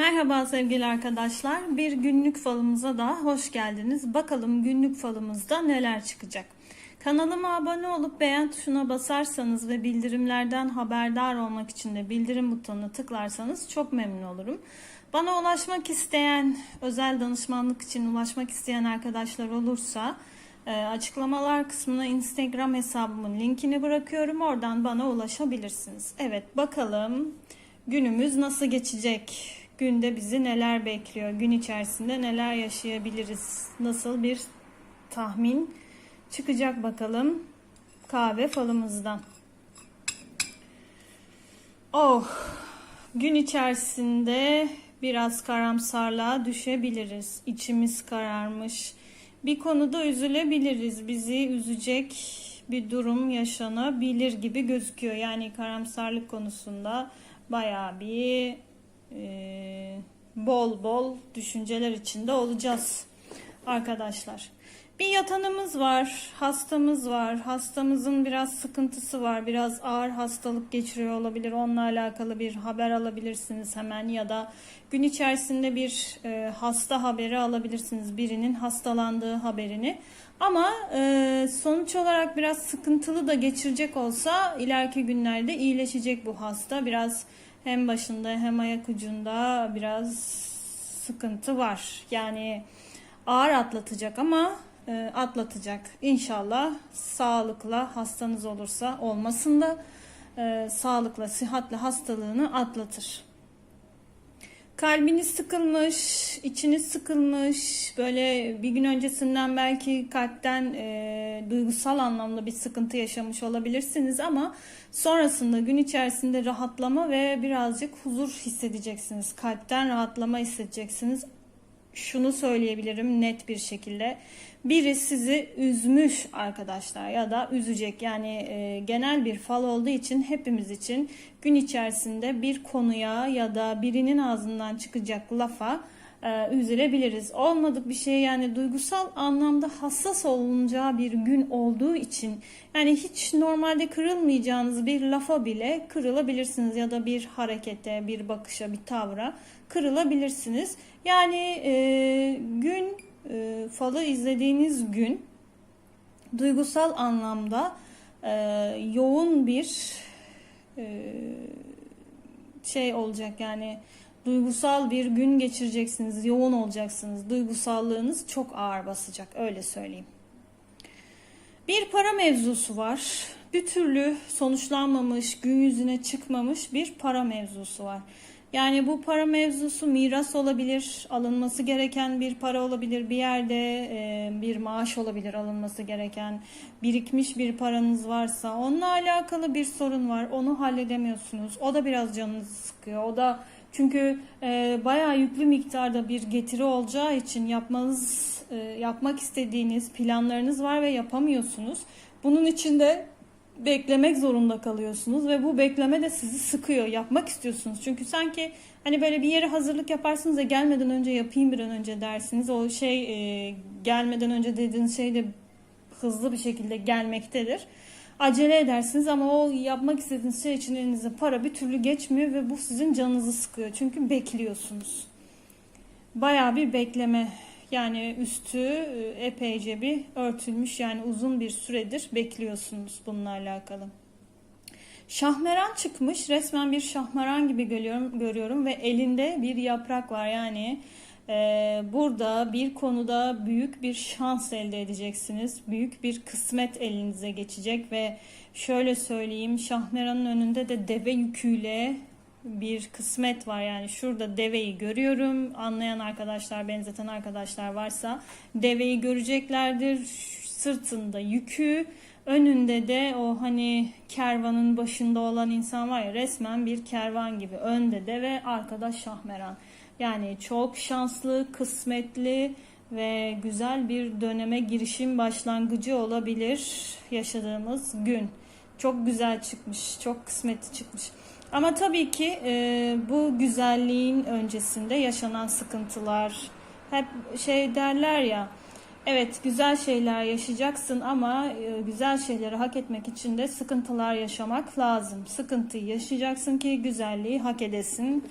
Merhaba sevgili arkadaşlar. Bir günlük falımıza da hoş geldiniz. Bakalım günlük falımızda neler çıkacak. Kanalıma abone olup beğen tuşuna basarsanız ve bildirimlerden haberdar olmak için de bildirim butonuna tıklarsanız çok memnun olurum. Bana ulaşmak isteyen, özel danışmanlık için ulaşmak isteyen arkadaşlar olursa e, açıklamalar kısmına Instagram hesabımın linkini bırakıyorum. Oradan bana ulaşabilirsiniz. Evet bakalım günümüz nasıl geçecek? Günde bizi neler bekliyor? Gün içerisinde neler yaşayabiliriz? Nasıl bir tahmin çıkacak bakalım kahve falımızdan. Oh, gün içerisinde biraz karamsarlığa düşebiliriz. İçimiz kararmış. Bir konuda üzülebiliriz. Bizi üzecek bir durum yaşanabilir gibi gözüküyor. Yani karamsarlık konusunda bayağı bir bol bol düşünceler içinde olacağız arkadaşlar. Bir yatanımız var, hastamız var. Hastamızın biraz sıkıntısı var. Biraz ağır hastalık geçiriyor olabilir. Onunla alakalı bir haber alabilirsiniz hemen ya da gün içerisinde bir e, hasta haberi alabilirsiniz. Birinin hastalandığı haberini. Ama e, sonuç olarak biraz sıkıntılı da geçirecek olsa ileriki günlerde iyileşecek bu hasta. Biraz hem başında hem ayak ucunda biraz sıkıntı var. Yani ağır atlatacak ama e, atlatacak. İnşallah sağlıkla hastanız olursa olmasın da e, sağlıkla, sıhhatle hastalığını atlatır. Kalbiniz sıkılmış, içiniz sıkılmış, böyle bir gün öncesinden belki kalpten e, duygusal anlamda bir sıkıntı yaşamış olabilirsiniz ama sonrasında gün içerisinde rahatlama ve birazcık huzur hissedeceksiniz. Kalpten rahatlama hissedeceksiniz. Şunu söyleyebilirim net bir şekilde. Biri sizi üzmüş arkadaşlar ya da üzecek. Yani e, genel bir fal olduğu için hepimiz için gün içerisinde bir konuya ya da birinin ağzından çıkacak lafa e, üzülebiliriz. Olmadık bir şey yani duygusal anlamda hassas olunacağı bir gün olduğu için yani hiç normalde kırılmayacağınız bir lafa bile kırılabilirsiniz ya da bir harekete, bir bakışa, bir tavra kırılabilirsiniz. Yani e, gün e, falı izlediğiniz gün duygusal anlamda e, yoğun bir e, şey olacak yani duygusal bir gün geçireceksiniz, yoğun olacaksınız. Duygusallığınız çok ağır basacak öyle söyleyeyim. Bir para mevzusu var. Bir türlü sonuçlanmamış, gün yüzüne çıkmamış bir para mevzusu var. Yani bu para mevzusu miras olabilir, alınması gereken bir para olabilir, bir yerde e, bir maaş olabilir alınması gereken, birikmiş bir paranız varsa onunla alakalı bir sorun var, onu halledemiyorsunuz. O da biraz canınızı sıkıyor. O da çünkü e, bayağı yüklü miktarda bir getiri olacağı için yapmanız, e, yapmak istediğiniz planlarınız var ve yapamıyorsunuz. Bunun için de beklemek zorunda kalıyorsunuz ve bu bekleme de sizi sıkıyor. Yapmak istiyorsunuz. Çünkü sanki hani böyle bir yere hazırlık yaparsınız da gelmeden önce yapayım bir an önce dersiniz. O şey e, gelmeden önce dediğiniz şey de hızlı bir şekilde gelmektedir. Acele edersiniz ama o yapmak istediğiniz şey için elinize para bir türlü geçmiyor ve bu sizin canınızı sıkıyor. Çünkü bekliyorsunuz. Bayağı bir bekleme yani üstü e, epeyce bir örtülmüş yani uzun bir süredir bekliyorsunuz bununla alakalı. Şahmeran çıkmış resmen bir şahmeran gibi görüyorum, görüyorum ve elinde bir yaprak var yani burada bir konuda büyük bir şans elde edeceksiniz. Büyük bir kısmet elinize geçecek ve şöyle söyleyeyim şahmeranın önünde de deve yüküyle bir kısmet var. Yani şurada deveyi görüyorum. Anlayan arkadaşlar benzeten arkadaşlar varsa deveyi göreceklerdir. Sırtında yükü önünde de o hani kervanın başında olan insan var ya resmen bir kervan gibi. Önde de ve arkada şahmeran yani çok şanslı kısmetli ve güzel bir döneme girişim başlangıcı olabilir yaşadığımız gün. Çok güzel çıkmış çok kısmetli çıkmış. Ama tabii ki e, bu güzelliğin öncesinde yaşanan sıkıntılar hep şey derler ya evet güzel şeyler yaşayacaksın ama e, güzel şeyleri hak etmek için de sıkıntılar yaşamak lazım. Sıkıntıyı yaşayacaksın ki güzelliği hak edesin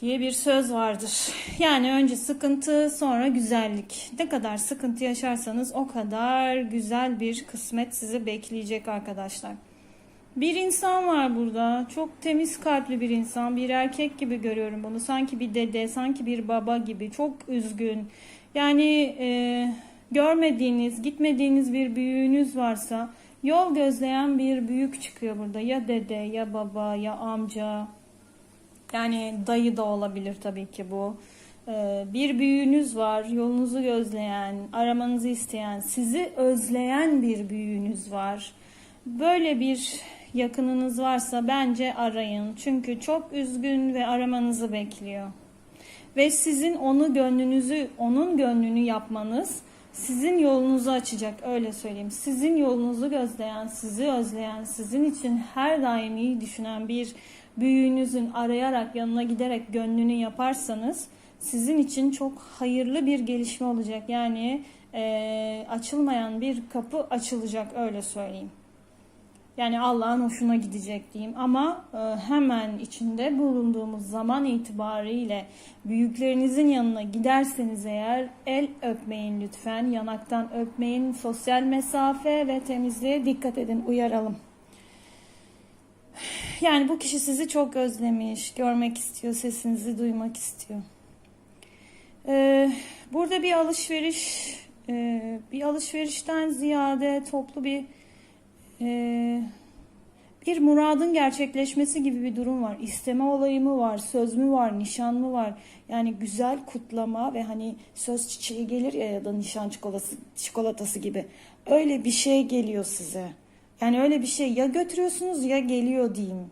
diye bir söz vardır. Yani önce sıkıntı sonra güzellik. Ne kadar sıkıntı yaşarsanız o kadar güzel bir kısmet sizi bekleyecek arkadaşlar. Bir insan var burada. Çok temiz kalpli bir insan. Bir erkek gibi görüyorum bunu. Sanki bir dede, sanki bir baba gibi. Çok üzgün. Yani e, görmediğiniz, gitmediğiniz bir büyüğünüz varsa yol gözleyen bir büyük çıkıyor burada. Ya dede, ya baba, ya amca. Yani dayı da olabilir tabii ki bu. Ee, Bir büyüğünüz var, yolunuzu gözleyen, aramanızı isteyen, sizi özleyen bir büyüğünüz var. Böyle bir yakınınız varsa bence arayın. Çünkü çok üzgün ve aramanızı bekliyor. Ve sizin onu gönlünüzü, onun gönlünü yapmanız sizin yolunuzu açacak öyle söyleyeyim. Sizin yolunuzu gözleyen, sizi özleyen, sizin için her daim iyi düşünen bir büyüğünüzün arayarak yanına giderek gönlünü yaparsanız sizin için çok hayırlı bir gelişme olacak. Yani eee, açılmayan bir kapı açılacak öyle söyleyeyim. Yani Allah'ın hoşuna gidecek diyeyim ama e, hemen içinde bulunduğumuz zaman itibariyle büyüklerinizin yanına giderseniz eğer el öpmeyin lütfen. Yanaktan öpmeyin. Sosyal mesafe ve temizliğe dikkat edin. Uyaralım. Yani bu kişi sizi çok özlemiş, görmek istiyor, sesinizi duymak istiyor. Ee, burada bir alışveriş, e, bir alışverişten ziyade toplu bir e, bir muradın gerçekleşmesi gibi bir durum var. İsteme olayı mı var, söz mü var, nişan mı var? Yani güzel kutlama ve hani söz çiçeği gelir ya ya da nişan çikolatası, çikolatası gibi. Öyle bir şey geliyor size. Yani öyle bir şey ya götürüyorsunuz ya geliyor diyeyim.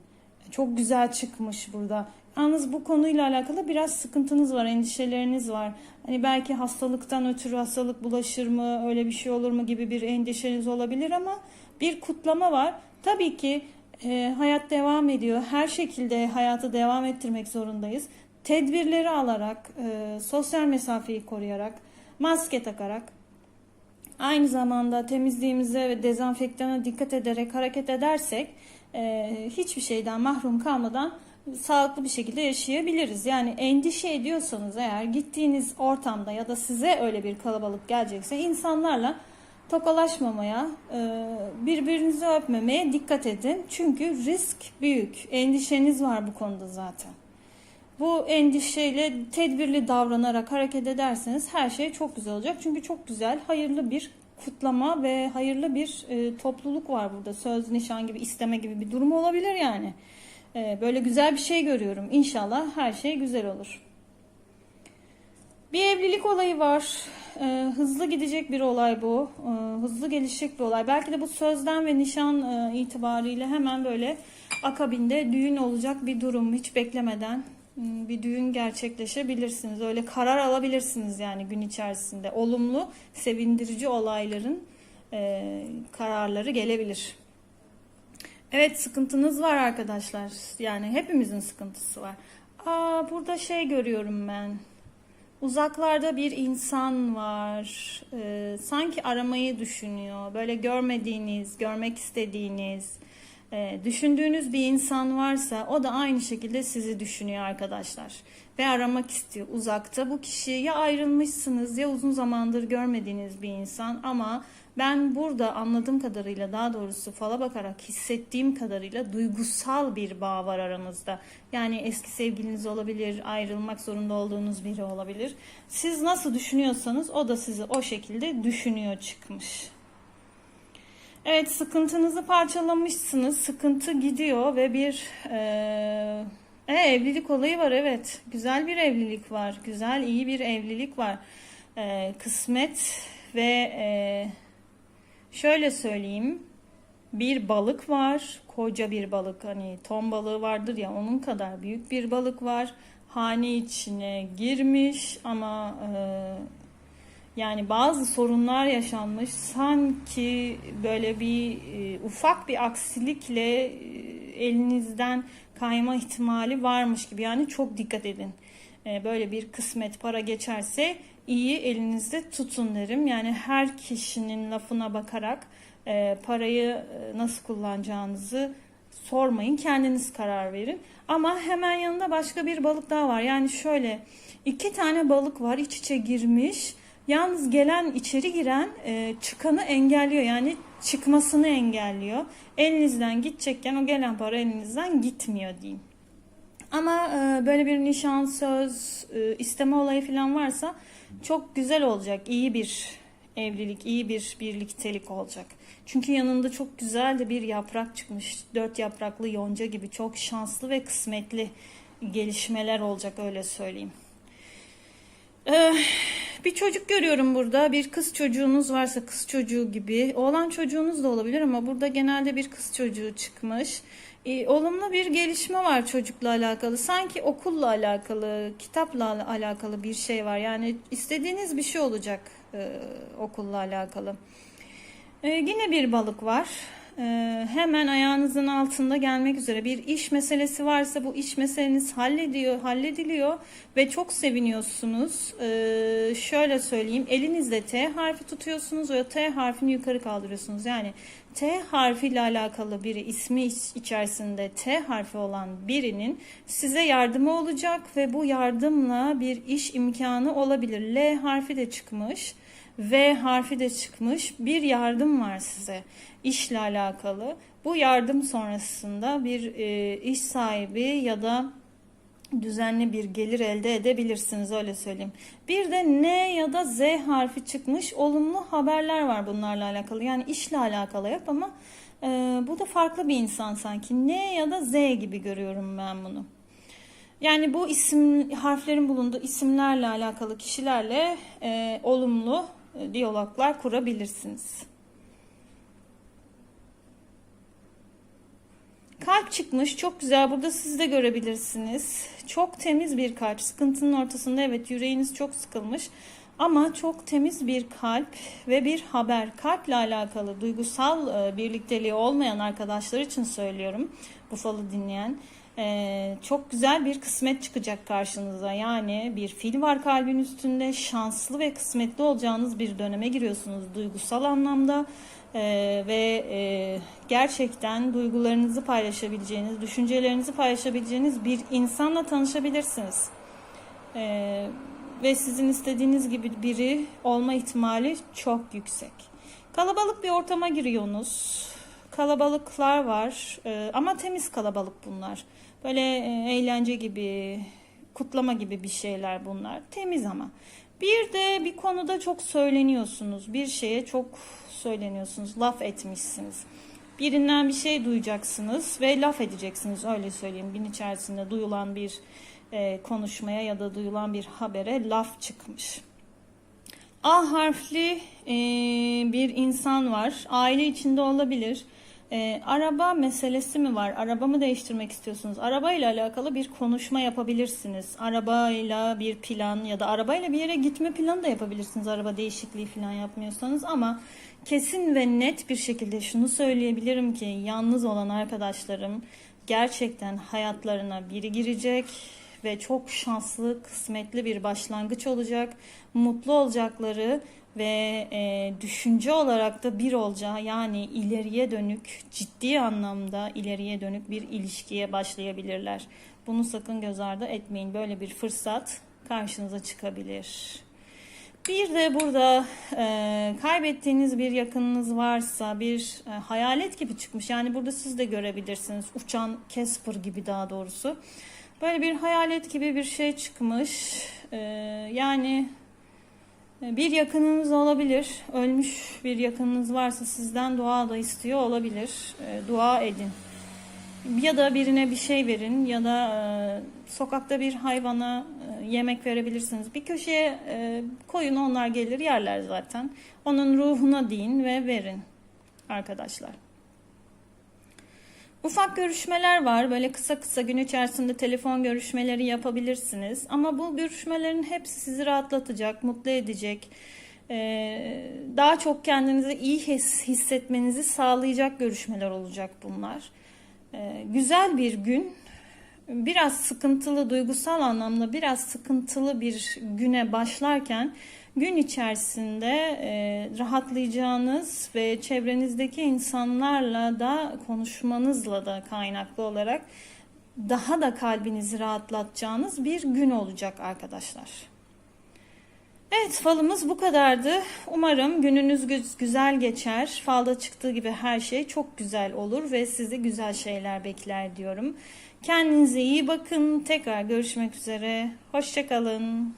Çok güzel çıkmış burada. Yalnız bu konuyla alakalı biraz sıkıntınız var, endişeleriniz var. Hani belki hastalıktan ötürü hastalık bulaşır mı, öyle bir şey olur mu gibi bir endişeniz olabilir ama bir kutlama var. Tabii ki e, hayat devam ediyor. Her şekilde hayatı devam ettirmek zorundayız. Tedbirleri alarak, e, sosyal mesafeyi koruyarak, maske takarak, Aynı zamanda temizliğimize ve dezenfektana dikkat ederek hareket edersek e, hiçbir şeyden mahrum kalmadan sağlıklı bir şekilde yaşayabiliriz. Yani endişe ediyorsanız eğer gittiğiniz ortamda ya da size öyle bir kalabalık gelecekse insanlarla tokalaşmamaya, e, birbirinizi öpmemeye dikkat edin. Çünkü risk büyük. Endişeniz var bu konuda zaten. Bu endişeyle tedbirli davranarak hareket ederseniz her şey çok güzel olacak. Çünkü çok güzel, hayırlı bir kutlama ve hayırlı bir e, topluluk var burada. Söz, nişan gibi, isteme gibi bir durum olabilir yani. E, böyle güzel bir şey görüyorum. İnşallah her şey güzel olur. Bir evlilik olayı var. E, hızlı gidecek bir olay bu. E, hızlı gelişecek bir olay. Belki de bu sözden ve nişan e, itibariyle hemen böyle akabinde düğün olacak bir durum. Hiç beklemeden bir düğün gerçekleşebilirsiniz. Öyle karar alabilirsiniz yani gün içerisinde. Olumlu, sevindirici olayların e, kararları gelebilir. Evet sıkıntınız var arkadaşlar. Yani hepimizin sıkıntısı var. Aa burada şey görüyorum ben. Uzaklarda bir insan var. Ee, sanki aramayı düşünüyor. Böyle görmediğiniz, görmek istediğiniz, e, düşündüğünüz bir insan varsa o da aynı şekilde sizi düşünüyor arkadaşlar. Ve aramak istiyor uzakta. Bu kişi ya ayrılmışsınız ya uzun zamandır görmediğiniz bir insan ama ben burada anladığım kadarıyla daha doğrusu fala bakarak hissettiğim kadarıyla duygusal bir bağ var aranızda. Yani eski sevgiliniz olabilir, ayrılmak zorunda olduğunuz biri olabilir. Siz nasıl düşünüyorsanız o da sizi o şekilde düşünüyor çıkmış. Evet sıkıntınızı parçalamışsınız. Sıkıntı gidiyor ve bir eee, e, evlilik olayı var evet. Güzel bir evlilik var. Güzel iyi bir evlilik var. Eee, kısmet ve eee, şöyle söyleyeyim. Bir balık var. Koca bir balık. Hani ton balığı vardır ya onun kadar büyük bir balık var. Hane içine girmiş ama eee yani bazı sorunlar yaşanmış. Sanki böyle bir e, ufak bir aksilikle e, elinizden kayma ihtimali varmış gibi. Yani çok dikkat edin. E, böyle bir kısmet para geçerse iyi elinizde tutun derim. Yani her kişinin lafına bakarak e, parayı e, nasıl kullanacağınızı sormayın. Kendiniz karar verin. Ama hemen yanında başka bir balık daha var. Yani şöyle iki tane balık var iç içe girmiş. Yalnız gelen içeri giren e, çıkanı engelliyor. Yani çıkmasını engelliyor. Elinizden gidecekken o gelen para elinizden gitmiyor diyeyim. Ama e, böyle bir nişan, söz, e, isteme olayı falan varsa çok güzel olacak. İyi bir evlilik, iyi bir birliktelik olacak. Çünkü yanında çok güzel de bir yaprak çıkmış. Dört yapraklı yonca gibi çok şanslı ve kısmetli gelişmeler olacak öyle söyleyeyim. Ee, bir çocuk görüyorum burada. Bir kız çocuğunuz varsa kız çocuğu gibi. Oğlan çocuğunuz da olabilir ama burada genelde bir kız çocuğu çıkmış. Ee, olumlu bir gelişme var çocukla alakalı. Sanki okulla alakalı, kitapla alakalı bir şey var. Yani istediğiniz bir şey olacak e, okulla alakalı. Ee, yine bir balık var. Ee, hemen ayağınızın altında gelmek üzere bir iş meselesi varsa bu iş meseleniz hallediyor, hallediliyor ve çok seviniyorsunuz. Ee, şöyle söyleyeyim, elinizde T harfi tutuyorsunuz ve T harfini yukarı kaldırıyorsunuz. Yani T harfiyle alakalı biri ismi iç- içerisinde T harfi olan birinin size yardımı olacak ve bu yardımla bir iş imkanı olabilir. L harfi de çıkmış. V harfi de çıkmış. Bir yardım var size işle alakalı. Bu yardım sonrasında bir e, iş sahibi ya da düzenli bir gelir elde edebilirsiniz öyle söyleyeyim. Bir de N ya da Z harfi çıkmış olumlu haberler var bunlarla alakalı. Yani işle alakalı yap ama e, bu da farklı bir insan sanki. N ya da Z gibi görüyorum ben bunu. Yani bu isim harflerin bulunduğu isimlerle alakalı kişilerle e, olumlu diyaloglar kurabilirsiniz. Kalp çıkmış. Çok güzel. Burada siz de görebilirsiniz. Çok temiz bir kalp. Sıkıntının ortasında evet yüreğiniz çok sıkılmış. Ama çok temiz bir kalp ve bir haber. Kalple alakalı duygusal e, birlikteliği olmayan arkadaşlar için söylüyorum. Bu falı dinleyen. E, çok güzel bir kısmet çıkacak karşınıza. Yani bir fil var kalbin üstünde. Şanslı ve kısmetli olacağınız bir döneme giriyorsunuz duygusal anlamda. Ee, ve e, gerçekten duygularınızı paylaşabileceğiniz, düşüncelerinizi paylaşabileceğiniz bir insanla tanışabilirsiniz. Ee, ve sizin istediğiniz gibi biri olma ihtimali çok yüksek. Kalabalık bir ortama giriyorsunuz. Kalabalıklar var Ee, ama temiz kalabalık bunlar. Böyle e, eğlence gibi, kutlama gibi bir şeyler bunlar. Temiz ama. Bir de bir konuda çok söyleniyorsunuz. Bir şeye çok söyleniyorsunuz. Laf etmişsiniz. Birinden bir şey duyacaksınız ve laf edeceksiniz öyle söyleyeyim. Gün içerisinde duyulan bir e, konuşmaya ya da duyulan bir habere laf çıkmış. A harfli e, bir insan var. Aile içinde olabilir. E, araba meselesi mi var? Arabamı değiştirmek istiyorsunuz. Arabayla alakalı bir konuşma yapabilirsiniz. Arabayla bir plan ya da arabayla bir yere gitme planı da yapabilirsiniz. Araba değişikliği falan yapmıyorsanız ama kesin ve net bir şekilde şunu söyleyebilirim ki yalnız olan arkadaşlarım gerçekten hayatlarına biri girecek ve çok şanslı, kısmetli bir başlangıç olacak. Mutlu olacakları ve e, düşünce olarak da bir olacağı yani ileriye dönük ciddi anlamda ileriye dönük bir ilişkiye başlayabilirler. Bunu sakın göz ardı etmeyin. Böyle bir fırsat karşınıza çıkabilir. Bir de burada e, kaybettiğiniz bir yakınınız varsa bir e, hayalet gibi çıkmış. Yani burada siz de görebilirsiniz. Uçan Casper gibi daha doğrusu. Böyle bir hayalet gibi bir şey çıkmış. E, yani bir yakınınız olabilir. Ölmüş bir yakınınız varsa sizden dua da istiyor olabilir. E, dua edin. Ya da birine bir şey verin ya da e, sokakta bir hayvana e, yemek verebilirsiniz. Bir köşeye koyun onlar gelir yerler zaten. Onun ruhuna deyin ve verin arkadaşlar. Ufak görüşmeler var. Böyle kısa kısa gün içerisinde telefon görüşmeleri yapabilirsiniz. Ama bu görüşmelerin hepsi sizi rahatlatacak, mutlu edecek. Ee, daha çok kendinizi iyi his, hissetmenizi sağlayacak görüşmeler olacak bunlar. Ee, güzel bir gün. Biraz sıkıntılı, duygusal anlamda biraz sıkıntılı bir güne başlarken gün içerisinde e, rahatlayacağınız ve çevrenizdeki insanlarla da konuşmanızla da kaynaklı olarak daha da kalbinizi rahatlatacağınız bir gün olacak arkadaşlar. Evet falımız bu kadardı. Umarım gününüz gü- güzel geçer. Falda çıktığı gibi her şey çok güzel olur ve sizi güzel şeyler bekler diyorum. Kendinize iyi bakın. Tekrar görüşmek üzere. Hoşçakalın.